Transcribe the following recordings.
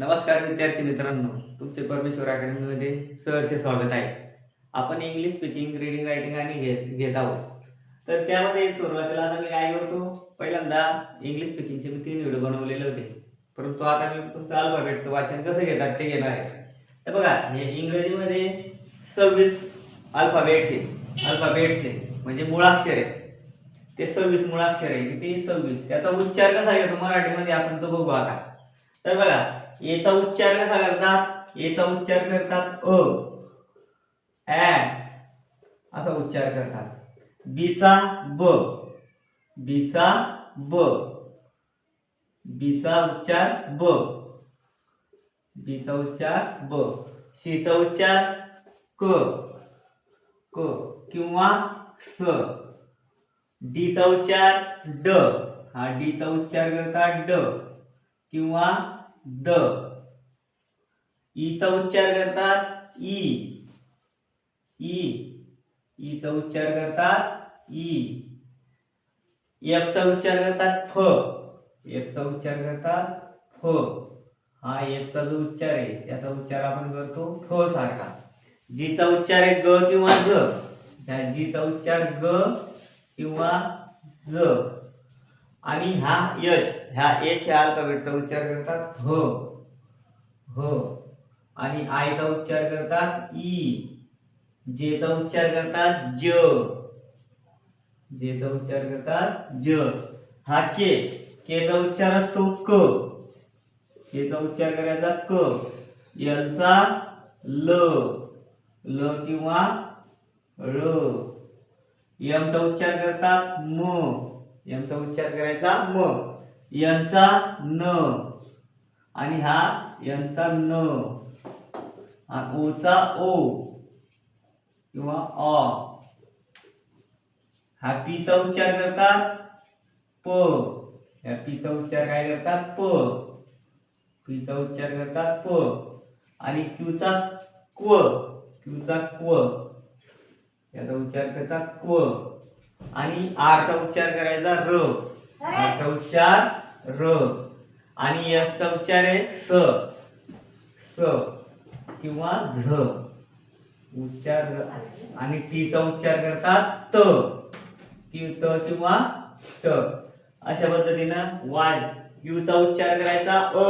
नमस्कार विद्यार्थी मित्रांनो तुमचे परमेश्वर अकॅडमीमध्ये सहर्ष स्वागत आहे. आपण इंग्लिश स्पीकिंग रिडिंग रायटिंग आणि घेत घेत आहोत. तर त्यामध्ये सुरुवातीला आता मी काय करतो पहिल्यांदा इंग्लिश स्पीकिंगचे मी तीन व्हिडिओ बनवलेले होते. परंतु आता मी तुमचं अल्फाबेटचं वाचन कसं घेतात ते घेणार आहे. तर बघा हे इंग्रजीमध्ये सव्वीस अल्फाबेट आहे. अल्फाबेट्स आहे म्हणजे मुळाक्षर आहे. ते सव्वीस मुळाक्षर आहे किती? सव्वीस. त्याचा उच्चार कसा घेतो मराठीमध्ये आपण तो बघू आता. तर बघा एचा उच्चार कसा करतात? एचा उच्चार करतात अ. ॲ असा उच्चार करतात. बीचा ब. बीचा ब. बीचा उच्चार ब. बीचा उच्चार ब. शीचा उच्चार क. क किंवा स. डीचा उच्चार ड. हा डीचा उच्चार करतात ड. किंवा द. ईचा उच्चार करतात ई. ई. ईचा उच्चार करतात ई. एफचा उच्चार करतात फ. एफचा उच्चार करतात फ. हा एफचा जो उच्चार आहे त्याचा उच्चार आपण करतो फ सारखा. जीचा उच्चार आहे ग किंवा ज. ह्या जीचा उच्चार ग किंवा ज. आणि हा यच ह्या एच ह्या अल्फाबेटचा उच्चार करतात ह. ह. आणि आयचा उच्चार करतात ई. जेचा उच्चार करतात ज. जेचा उच्चार करतात ज. हा के. केचा उच्चार असतो क. केचा उच्चार करायचा क. यलचा ल. ल किंवा ळ यमचा उच्चार करतात म. यांचा उच्चार करायचा म. यांचा न. आणि हा यांचा न. हा ओचा ओ. किंवा अ. हा पीचा उच्चार करतात प. या पीचा उच्चार काय करतात? प. पीचा उच्चार करतात प. आणि क्यूचा क्व. क्यूचा क्व. याचा उच्चार करतात क्व. आणि आरचा उच्चार करायचा र. आरचा उच्चार र. आणि यसचा उच्चार आहे स. स किंवा झ. उच्चार आणि आणि टीचा उच्चार करतात त. कि त किंवा ट. अशा पद्धतीनं वाय यूचा उच्चार करायचा अ.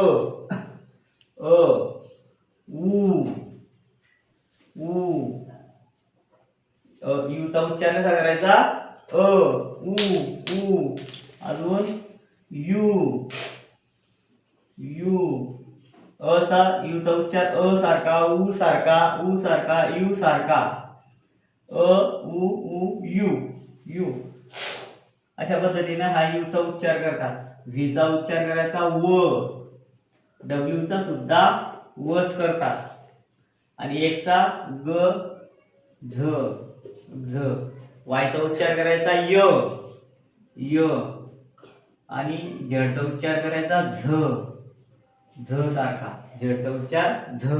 अ. उ उ अ, यूचा उच्चार कसा करायचा? अ उ उ. अजून यू. यू. अचा यूचा उच्चार अ सारखा उ सारखा उ सारखा यू सारखा. अ उ उ यू. यू. अशा पद्धतीने हा यूचा उच्चार करतात. व्हीचा उच्चार करायचा व. डब्ल्यूचा सुद्धा वच करतात. आणि एकचा ग झ झ. वायचा उच्चार करायचा य. य. आणि झडचा उच्चार करायचा झ. झ सारखा. झडचा उच्चार झ.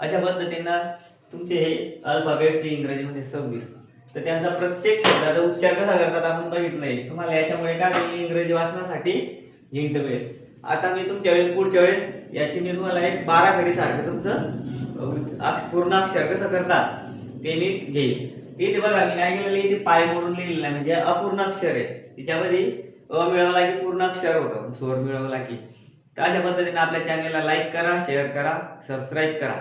अशा पद्धतीनं तुमचे हे अल्फाबेट्स इंग्रजीमध्ये सव्वीस. तर त्यांचा प्रत्येक शब्दाचा उच्चार कसा करतात आपण बघितलंय. तुम्हाला याच्यामुळे काय इंग्रजी वाचण्यासाठी हिंट मिळेल. आता मी तुमच्या वेळेस पुढच्या वेळेस याची मी तुम्हाला एक बारा घडी सारखं तुमचं पूर्ण अक्षर कसं करतात ते मी घेईल ते बघा मी काय केलेलं इथे पाय मोडून लिहिलेलं आहे. म्हणजे अपूर्ण अक्षर आहे. त्याच्यामध्ये अ मिळवला की पूर्ण अक्षर होतं. स्वर मिळवला की. तर अशा पद्धतीने आपल्या चॅनलला लाईक करा शेअर करा सबस्क्राईब करा.